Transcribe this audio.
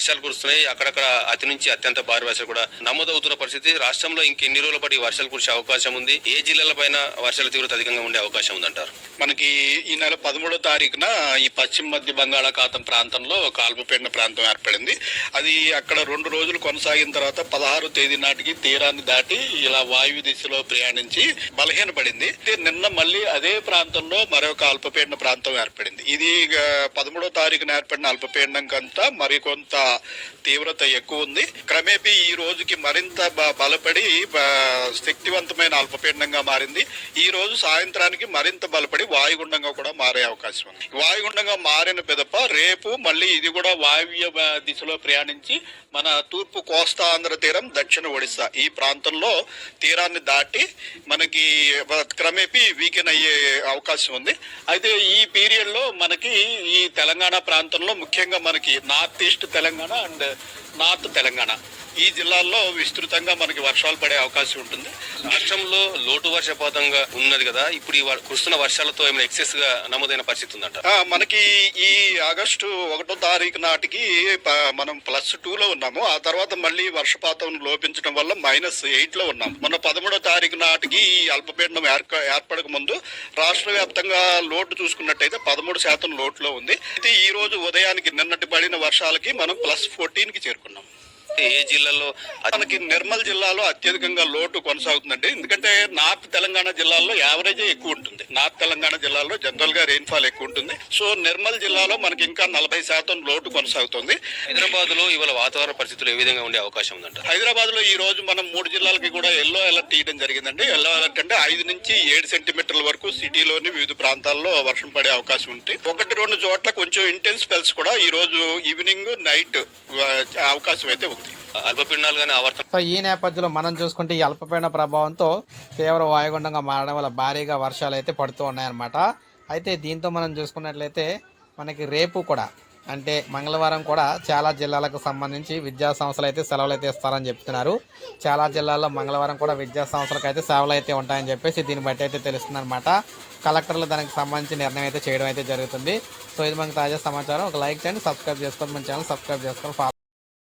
వర్షాలు కురుస్తున్నాయి. అక్కడక్కడ అతి నుంచి అత్యంత భారీ వర్షాలు కూడా నమోదవుతున్న పరిస్థితి. రాష్ట్రంలో ఇంకెన్ని రోజుల పాటు వర్షాలు కురిసే అవకాశం ఉంది? ఏ జిల్లాల పైన వర్షాల తీవ్రత అధికంగా ఉండే అవకాశం ఉందంటారు? మనకి ఈ నెల పదమూడో తారీఖున ఈ పశ్చిమ మధ్య బంగాళాఖాతం ప్రాంతంలో ఒక అల్పపీడన ప్రాంతం ఏర్పడింది. అది అక్కడ రెండు రోజులు కొనసాగిన తర్వాత పదహారు తేదీ నాటికి తీరాన్ని దాటి ఇలా వాయు దిశలో ప్రయాణించి బలహీనపడింది. నిన్న మళ్ళీ అదే ప్రాంతంలో మరొక అల్పపీడన ప్రాంతం ఏర్పడింది. ఇది పదమూడో తారీఖున ఏర్పడిన అల్పపీడనం కంతా మరికొంత తీవ్రత ఎక్కువ ఉంది. క్రమేపీ ఈ రోజుకి మరింత బలపడి శక్తివంతమైన అల్పపీడనంగా మారింది. ఈ రోజు సాయంత్రానికి మరింత బలపడి వాయుగుండంగా కూడా మారే అవకాశం ఉంది. వాయుగుండంగా మారిన పిదప రేపు మళ్ళీ ఇది కూడా వాయువ్య దిశలో ప్రయాణించి మన తూర్పు కోస్తా ఆంధ్ర తీరం దక్షిణ ఒడిశా ఈ ప్రాంతంలో తీరాన్ని దాటి మనకి క్రమేపీ వీకెన్ అయ్యే అవకాశం ఉంది. అయితే ఈ పీరియడ్లో మనకి ఈ తెలంగాణ ప్రాంతంలో ముఖ్యంగా మనకి north east Telangana and north Telangana. ఈ జిల్లాల్లో విస్తృతంగా మనకి వర్షాలు పడే అవకాశం ఉంటుంది. రాష్ట్రంలో లోటు వర్షపాతంగా ఉన్నది కదా ఇప్పుడు ఈ కురుస్తున్న వర్షాలతో ఏమైనా ఎక్సెస్గా నమోదైన పరిస్థితి ఉందంట? మనకి ఈ ఆగస్టు ఒకటో తారీఖు నాటికి మనం ప్లస్ టూ లో ఉన్నాము. ఆ తర్వాత మళ్ళీ వర్షపాతం లోపించడం వల్ల మైనస్ ఎయిట్లో ఉన్నాం మన పదమూడో ఈ అల్పపీడనం ఏర్క- ఏర్పడక ముందు రాష్ట్ర వ్యాప్తంగా లోటు చూసుకున్నట్టయితే పదమూడు శాతం లోటులో ఉంది. అయితే ఈ రోజు ఉదయానికి నిన్నటి పడిన వర్షాలకి మనం ప్లస్ ఫోర్టీన్కి చేరుకున్నాం. ఏ జిల్లాలో మనకి నిర్మల్ జిల్లాలో అత్యధికంగా లోటు కొనసాగుతుందండి. ఎందుకంటే నార్త్ తెలంగాణ జిల్లాలో యావరేజ్ ఎక్కువ ఉంటుంది. నార్త్ తెలంగాణ జిల్లాలో జనరల్గా రెయిన్ఫాల్ ఎక్కువ ఉంటుంది. సో నిర్మల్ జిల్లాలో మనకి ఇంకా నలభై శాతం లోటు కొనసాగుతుంది. హైదరాబాద్లో ఇవాళ వాతావరణ పరిస్థితులు ఏ విధంగా ఉండే అవకాశం ఉందంట హైదరాబాద్లో ఈ రోజు మనం మూడు జిల్లాలకి కూడా ఎల్లో అలర్ట్ ఇవ్వడం జరిగిందండి. ఎల్లో అలర్ట్ అంటే ఐదు నుంచి ఏడు సెంటీమీటర్ల వరకు సిటీలోని వివిధ ప్రాంతాల్లో వర్షం పడే అవకాశం ఉంది. ఒకటి రెండు చోట్ల కొంచెం ఇంటెన్స్ స్పెల్స్ కూడా ఈ రోజు ఈవినింగ్ నైట్ అవకాశం అయితే ఉంది. అల్పపీడనాలు కానీ సో ఈ నేపథ్యంలో మనం చూసుకుంటే ఈ అల్పపీడన ప్రభావంతో తీవ్ర వాయుగుండంగా మారడం వల్ల భారీగా వర్షాలు అయితే పడుతూ ఉన్నాయన్నమాట. అయితే దీంతో మనం చూసుకున్నట్లయితే మనకి రేపు కూడా అంటే మంగళవారం కూడా చాలా జిల్లాలకు సంబంధించి విద్యా సంస్థలు అయితే సెలవులు అయితే ఇస్తారని చెప్తున్నారు. చాలా జిల్లాల్లో మంగళవారం కూడా విద్యా సంస్థలకు అయితే సెలవులు అయితే ఉంటాయని చెప్పేసి దీన్ని బట్టి అయితే తెలుస్తుంది అనమాట కలెక్టర్లు దానికి సంబంధించి నిర్ణయం అయితే చేయడం అయితే జరుగుతుంది. సో ఇది మనకు తాజా సమాచారం. ఒక లైక్ చేయండి సబ్స్క్రైబ్ చేసుకోండి. మన ఛానల్ సబ్స్క్రైబ్ చేసుకోండి.